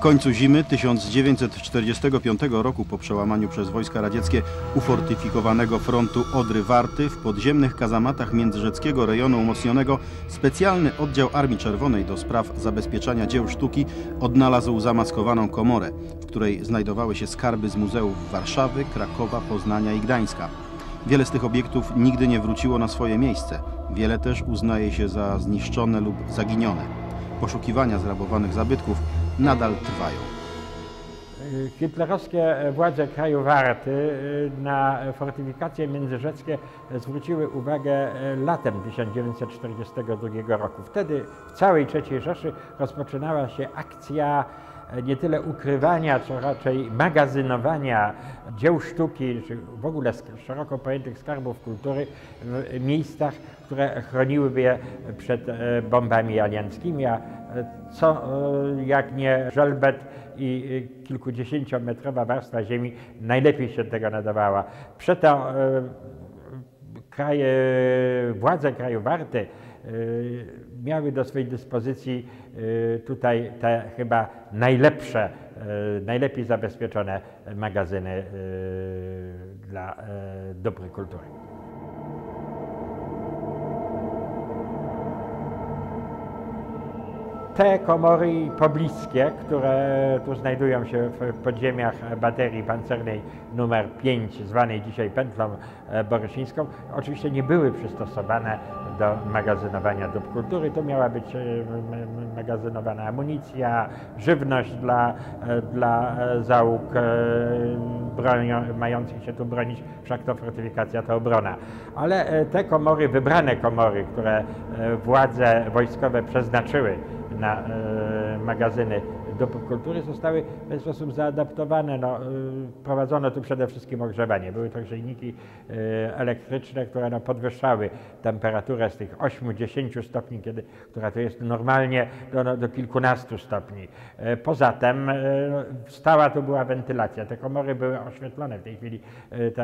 W końcu zimy 1945 roku po przełamaniu przez wojska radzieckie ufortyfikowanego frontu Odry-Warty w podziemnych kazamatach międzyrzeckiego rejonu umocnionego specjalny oddział Armii Czerwonej do spraw zabezpieczania dzieł sztuki odnalazł zamaskowaną komorę, w której znajdowały się skarby z muzeów Warszawy, Krakowa, Poznania i Gdańska. Wiele z tych obiektów nigdy nie wróciło na swoje miejsce. Wiele też uznaje się za zniszczone lub zaginione. Poszukiwania zrabowanych zabytków nadal trwają. Hitlerowskie władze kraju Warty y, na fortyfikacje międzyrzeckie zwróciły uwagę latem 1942 roku. Wtedy w całej III Rzeszy rozpoczynała się akcja nie tyle ukrywania, co raczej magazynowania dzieł sztuki, czy w ogóle szeroko pojętych skarbów kultury w miejscach, które chroniłyby je przed bombami alianckimi, a co e, jak nie żelbet i kilkudziesięciometrowa warstwa ziemi najlepiej się tego nadawała. Przeto kraje, władze kraju Warty miały do swojej dyspozycji tutaj te chyba najlepsze, najlepiej zabezpieczone magazyny dla dobrej kultury. Te komory pobliskie, które tu znajdują się w podziemiach baterii pancernej numer 5, zwanej dzisiaj pętlą borysińską, oczywiście nie były przystosowane do magazynowania dóbr kultury. Tu miała być e, magazynowana amunicja, żywność dla, e, dla e, załóg bronią, mających się tu bronić, wszak to fortyfikacja to obrona. Ale te komory, wybrane komory, które władze wojskowe przeznaczyły na magazyny dóbr kultury zostały w ten sposób zaadaptowane. No, y, prowadzono tu przede wszystkim ogrzewanie. Były to grzejniki y, elektryczne, które no, podwyższały temperaturę z tych 8-10 stopni, kiedy, która to jest normalnie do, no, do kilkunastu stopni. Poza tym stała tu była wentylacja. Te komory były oświetlone. W tej chwili to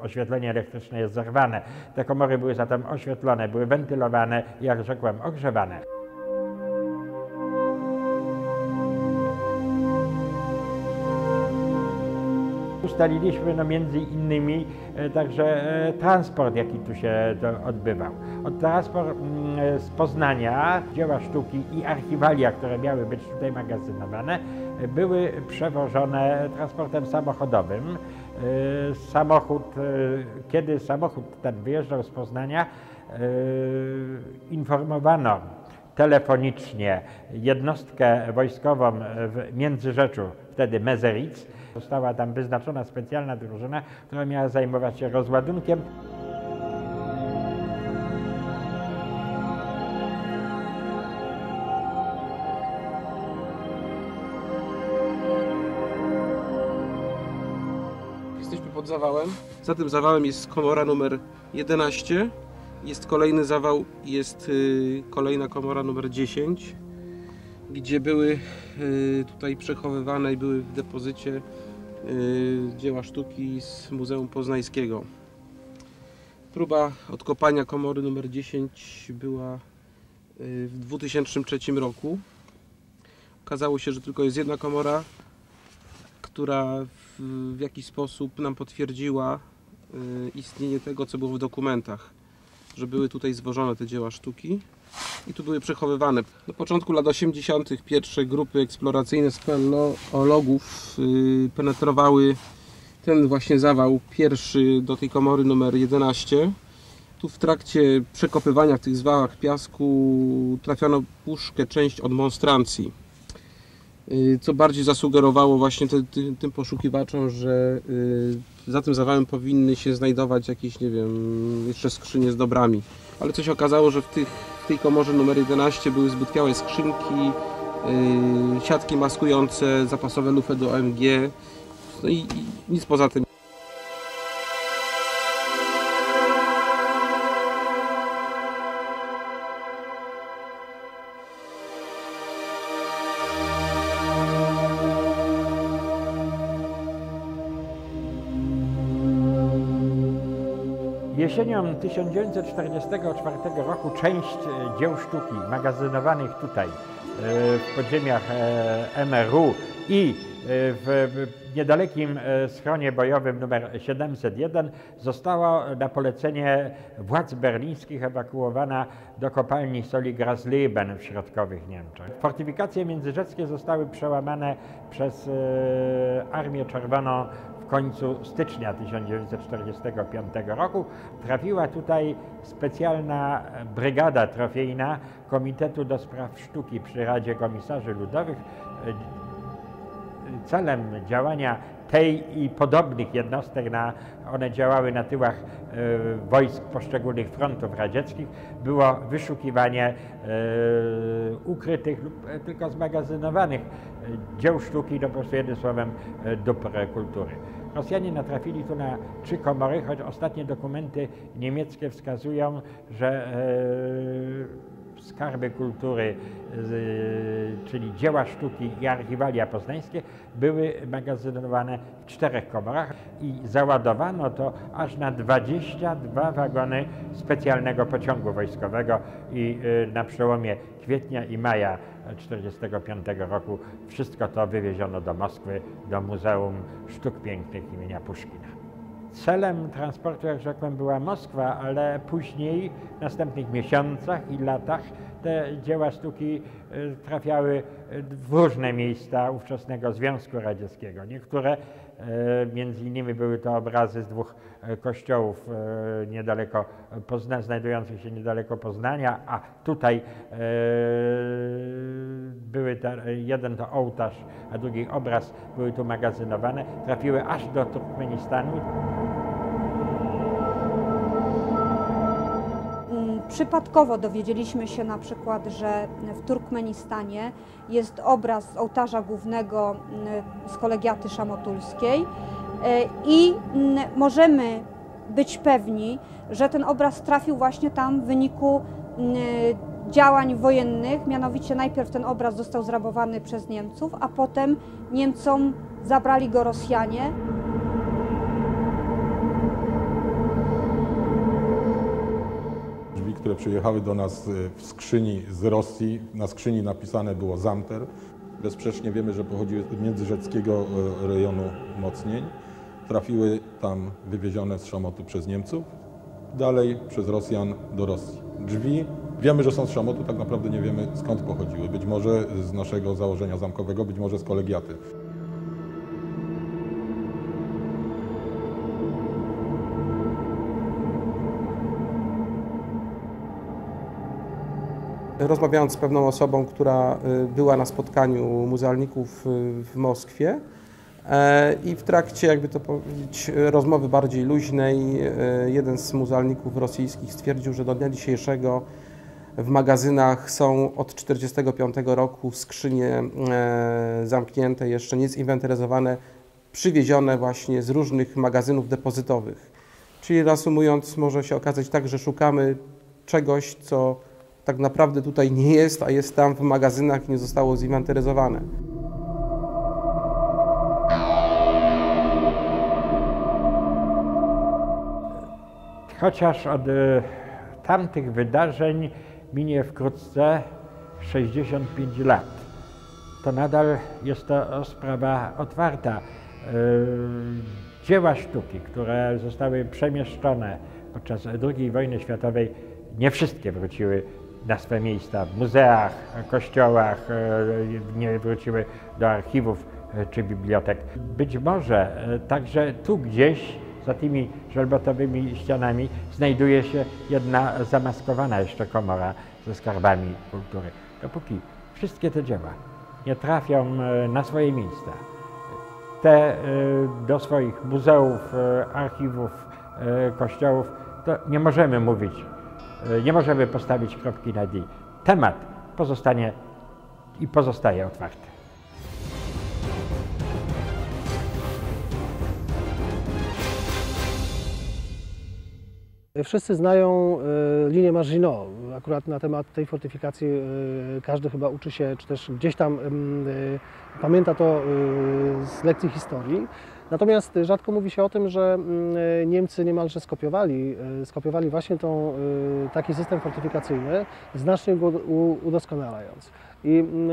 oświetlenie elektryczne jest zerwane. Te komory były zatem oświetlone, były wentylowane i jak rzekłem ogrzewane. Ustaliliśmy no między innymi e, także e, transport, jaki tu się odbywał. Od transport mm, z Poznania, dzieła sztuki i archiwalia, które miały być tutaj magazynowane, były przewożone transportem samochodowym. E, samochód, kiedy samochód ten wyjeżdżał z Poznania, informowano telefonicznie jednostkę wojskową w Międzyrzeczu, wtedy Mezeric, Została tam wyznaczona specjalna drużyna, która miała zajmować się rozładunkiem. Jesteśmy pod zawałem. Za tym zawałem jest komora numer 11. Jest kolejny zawał, jest y, kolejna komora numer 10 gdzie były y, tutaj przechowywane i były w depozycie Y, dzieła sztuki z Muzeum Poznańskiego. Próba odkopania komory numer 10 była w 2003 roku. Okazało się, że tylko jest jedna komora, która w, w jakiś sposób nam potwierdziła istnienie tego, co było w dokumentach, że były tutaj zwożone te dzieła sztuki i tu były przechowywane. Na początku lat 80. pierwsze grupy eksploracyjne speleologów yy, penetrowały ten właśnie zawał pierwszy do tej komory numer 11. Tu w trakcie przekopywania w tych zwałach piasku trafiono puszkę, część od monstrancji. Yy, co bardziej zasugerowało właśnie te, ty, tym poszukiwaczom, że yy, za tym zawałem powinny się znajdować jakieś, nie wiem, jeszcze skrzynie z dobrami. Ale co się okazało, że w tych w tej komorze numer 11 były zbytkiałe skrzynki, yy, siatki maskujące, zapasowe lufy do OMG no i, i nic poza tym. Jesienią 1944 roku część e, dzieł sztuki magazynowanych tutaj w podziemiach e, MRU i w niedalekim schronie bojowym numer 701 została na polecenie władz berlińskich ewakuowana do kopalni soli Grasleben w środkowych Niemczech. Fortyfikacje międzyrzeckie zostały przełamane przez Armię Czerwoną w końcu stycznia 1945 roku trafiła tutaj specjalna brygada trofejna Komitetu do Spraw Sztuki przy Radzie Komisarzy Ludowych. Celem działania tej i podobnych jednostek, na, one działały na tyłach e, wojsk poszczególnych frontów radzieckich, było wyszukiwanie e, ukrytych lub e, tylko zmagazynowanych dzieł sztuki, no po prostu jednym słowem dóbr kultury. Rosjanie natrafili tu na trzy komory, choć ostatnie dokumenty niemieckie wskazują, że skarby kultury, czyli dzieła sztuki i archiwalia poznańskie były magazynowane w czterech komorach i załadowano to aż na 22 wagony specjalnego pociągu wojskowego i e, na przełomie kwietnia i maja 1945 roku wszystko to wywieziono do Moskwy, do Muzeum Sztuk Pięknych imienia Puszkina. Celem transportu, jak rzekłem, była Moskwa, ale później, w następnych miesiącach i latach, te dzieła sztuki y, trafiały w różne miejsca ówczesnego Związku Radzieckiego. Niektóre między innymi były to obrazy z dwóch e, kościołów e, niedaleko Pozna, znajdujących się niedaleko Poznania, a tutaj były te, jeden to ołtarz, a drugi obraz były tu magazynowane, trafiły aż do Turkmenistanu. Przypadkowo dowiedzieliśmy się na przykład, że w Turkmenistanie jest obraz ołtarza głównego mm, z kolegiaty szamotulskiej e, i mm, możemy być pewni, że ten obraz trafił właśnie tam w wyniku mm, działań wojennych, mianowicie najpierw ten obraz został zrabowany przez Niemców, a potem Niemcom zabrali go Rosjanie. Które przyjechały do nas y, w skrzyni z Rosji. Na skrzyni napisane było Zamter. Bezsprzecznie wiemy, że pochodziły z międzyrzeckiego y, rejonu mocnień. Trafiły tam wywiezione z Szamotu przez Niemców, dalej przez Rosjan do Rosji. Drzwi wiemy, że są z Szamotu, tak naprawdę nie wiemy skąd pochodziły. Być może z naszego założenia zamkowego, być może z kolegiaty. Rozmawiając z pewną osobą, która y, była na spotkaniu muzealników y, w Moskwie e, i w trakcie, jakby to powiedzieć, rozmowy bardziej luźnej, e, jeden z muzealników rosyjskich stwierdził, że do dnia dzisiejszego w magazynach są od 1945 roku skrzynie e, zamknięte, jeszcze nie zinwentaryzowane, przywiezione właśnie z różnych magazynów depozytowych. Czyli reasumując, może się okazać tak, że szukamy czegoś, co tak naprawdę tutaj nie jest, a jest tam w magazynach i nie zostało zinwentaryzowane. Chociaż od e, tamtych wydarzeń minie wkrótce 65 lat, to nadal jest to sprawa otwarta. E, dzieła sztuki, które zostały przemieszczone podczas II wojny światowej, nie wszystkie wróciły na swe miejsca w muzeach, kościołach, e, nie wróciły do archiwów e, czy bibliotek. Być może e, także tu gdzieś za tymi żelbotowymi ścianami znajduje się jedna zamaskowana jeszcze komora ze skarbami kultury. Dopóki wszystkie te dzieła nie trafią na swoje miejsca, te do swoich muzeów, archiwów, kościołów, to nie możemy mówić nie możemy postawić kropki na D. Temat pozostanie i pozostaje otwarty. Wszyscy znają e, linię Maginot. Akurat na temat tej fortyfikacji e, każdy chyba uczy się, czy też gdzieś tam pamięta to z lekcji historii. Natomiast rzadko mówi się o tym, że mm, Niemcy niemalże skopiowali, y, skopiowali właśnie tą, y, taki system fortyfikacyjny, znacznie go udoskonalając. I mm,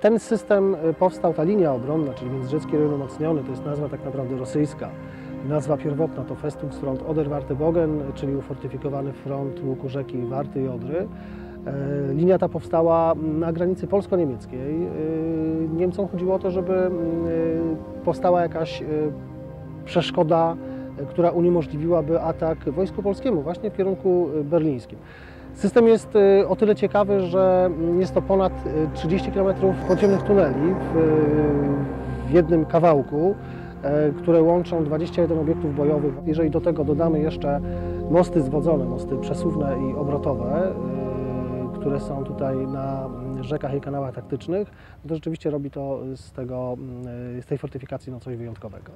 ten system powstał, ta linia obronna, czyli Międzyrzecki Rejon Umocniony, to jest nazwa tak naprawdę rosyjska. Nazwa pierwotna to Festungsfront Oder-Warty-Bogen, czyli ufortyfikowany front łuku rzeki Warty i Odry. E, Linia ta powstała na granicy polsko-niemieckiej. E, Niemcom chodziło o to, żeby mm, e, powstała jakaś przeszkoda, która uniemożliwiłaby atak wojsku polskiemu właśnie w kierunku berlińskim. System jest o tyle ciekawy, że mm, jest to ponad e, 30 km podziemnych tuneli w, jednym kawałku, które łączą 21 obiektów bojowych. Jeżeli do tego dodamy jeszcze mosty zwodzone, mosty przesuwne i obrotowe, które są tutaj na mm, rzekach i kanałach taktycznych, to rzeczywiście robi to z, tego, mm, z tej fortyfikacji no coś wyjątkowego.